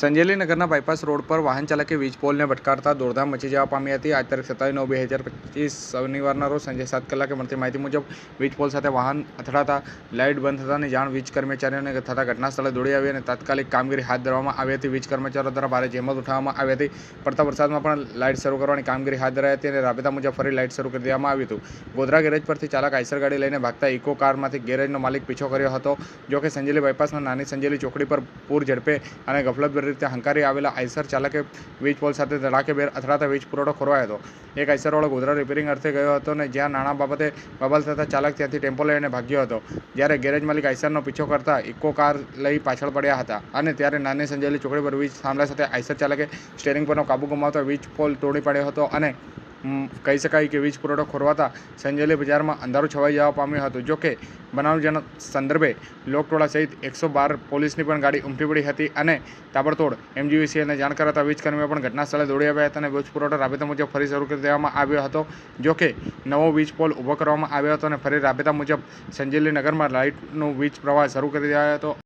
સંજેલીનગરના bypass road પર વાહન ચાલકે વીજ પોલને ભટકારતા દોડધામ મચી જવા પામી હતી. આજ તારીખ સત્તાવીસ નવ બે હજાર પચીસ શનિવારના રોજ સાંજે સાત કલાકે મળતી માહિતી મુજબ વીજ પોલ સાથે વાહન અથડાતા લાઇટ બંધ થતાની જાણ વીજ કર્મચારીઓને થતાં ઘટના સ્થળે દોડી આવી અને તાત્કાલિક કામગીરી હાથ ધરવામાં આવી હતી. વીજ કર્મચારીઓ દ્વારા ભારે જહેમત ઉઠાવવામાં આવી હતી. પડતા વરસાદમાં પણ લાઇટ શરૂ કરવાની કામગીરી હાથ ધરાઈ હતી અને રાબેતા મુજબ ફરી લાઇટ શરૂ કરી દેવામાં આવ્યું હતું. ગોધરા ગેરેજ પરથી ચાલક આઈસર ગાડી લઈને ભાગતા ઇકો કારમાંથી ગેરેજનો માલિક પીછો કર્યો હતો. જો કે સંજેલી બાયપાસના નાની સંજેલી ચોકડી પર પૂર ઝડપે અને ગફલતભરી રીતે હંકારી આવેલા આઈસર ચાલકે વીજ પોલ સાથે ધડાકેભેર અથડાતા વીજ પુરવઠો ખોરવાયો હતો. એક આઈસરવાળો ગોધરા રિપેરિંગ અર્થે ગયો હતો અને જ્યાં નાણાં બાબતે બબાલ થતાં ચાલક ત્યાંથી ટેમ્પો લઈને ભાગ્યો હતો. જ્યારે ગેરેજ માલિક આઈસરનો પીછો કરતા ઇકો કાર લઈ પાછળ પડ્યા હતા અને ત્યારે નાની સંજેલી ચોકડી પર વીજ થાંભલા સાથે આઈસર ચાલકે સ્ટેરિંગ પરનો કાબુ ગુમાવતા વીજ પોલ તોડી પાડ્યો હતો અને કહી શકાય કે વીજ પુરવઠો ખોરવાતા સંજેલી બજારમાં અંધારું છવાઈ જવા પામ્યું હતું. જોકે બનાવજનક સંદર્ભે લોકટોળા સહિત એકસો બાર પોલીસની પણ ગાડી ઉમટી પડી હતી અને તાબડતોડ એમજીવીસીએલને જાણ કરાતા વીજકર્મીઓ પણ ઘટના સ્થળે દોડી આવ્યા હતા અને વીજ પુરવઠો રાબેતા મુજબ ફરી શરૂ કરી દેવામાં આવ્યો હતો. જોકે નવો વીજ પોલ ઊભો કરવામાં આવ્યો હતો અને ફરી રાબેતા મુજબ સંજેલી નગરમાં લાઇટનો વીજ પ્રવાહ શરૂ કરી દેવાયો હતો.